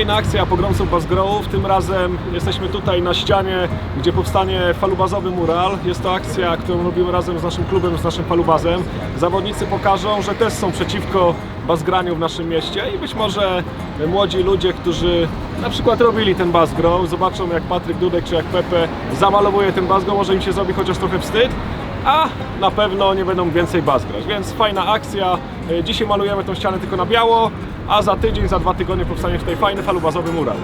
Kolejna akcja pogromców Bazgrołów. Tym razem jesteśmy tutaj na ścianie, gdzie powstanie falubazowy mural. Jest to akcja, którą robimy razem z naszym klubem, z naszym falubazem. Zawodnicy pokażą, że też są przeciwko bazgraniu w naszym mieście i być może młodzi ludzie, którzy na przykład robili ten bazgroł, zobaczą jak Patryk Dudek czy jak Pepe zamalowuje ten bazgroł, może im się zrobi chociaż trochę wstyd a na pewno nie będą więcej baz grać, więc fajna akcja. E, Dzisiaj malujemy tą ścianę tylko na biało, a za tydzień, za dwa tygodnie powstanie tutaj fajny falubazowy mural.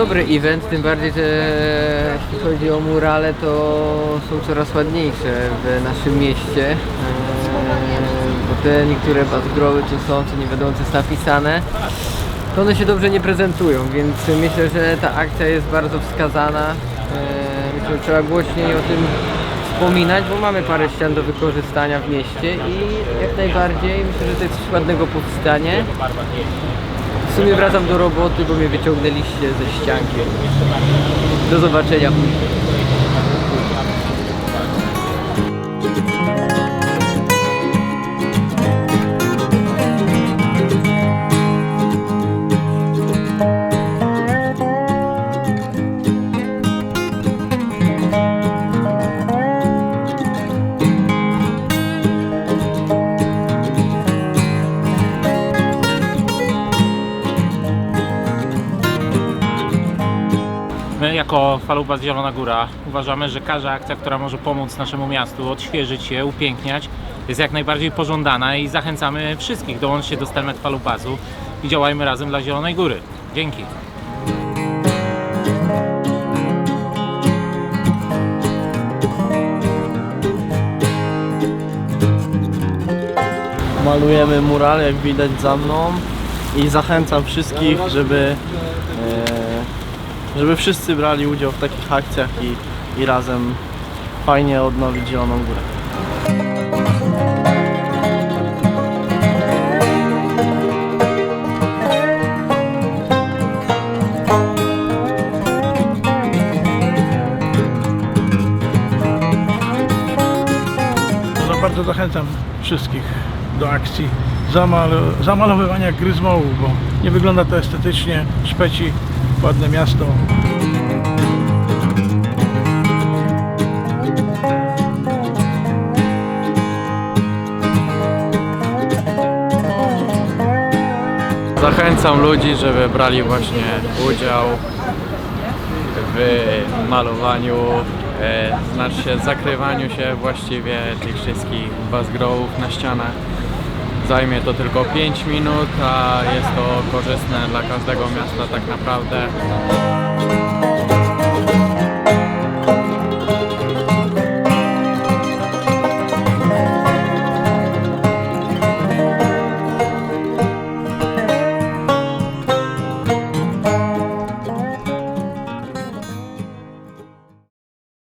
Dobry event, tym bardziej, że jeśli chodzi o murale, to są coraz ładniejsze w naszym mieście. Eee, Bo te niektóre bazgroły, co są, co nie wiadomo co jest napisane, to one się dobrze nie prezentują, więc myślę, że ta akcja jest bardzo wskazana. Eee, Myślę, że trzeba głośniej o tym wspominać, bo mamy parę ścian do wykorzystania w mieście i jak najbardziej myślę, że to jest coś ładnego powstanie. Sumie wracam do roboty, bo mnie wyciągnęliście ze ścianki. Do zobaczenia. My jako Falubas Zielona Góra uważamy, że każda akcja, która może pomóc naszemu miastu, odświeżyć je, upiękniać, jest jak najbardziej pożądana i zachęcamy wszystkich, dołączcie do Stelmet Falubasu i działajmy razem dla Zielonej Góry. Dzięki. malujemy mural, jak widać za mną i zachęcam wszystkich, żeby, e, żeby wszyscy brali udział w takich akcjach i, i razem fajnie odnowić Zieloną Górę. No, bardzo zachęcam wszystkich do akcji zamal zamalowywania gryzmołu, bo nie wygląda to estetycznie. Szpeci, ładne miasto. Zachęcam ludzi, żeby brali właśnie udział w malowaniu, e, znaczy zakrywaniu się właściwie tych wszystkich bazgrołów na ścianach. Zajmie to tylko 5 minut, a jest to korzystne dla każdego miasta tak naprawdę.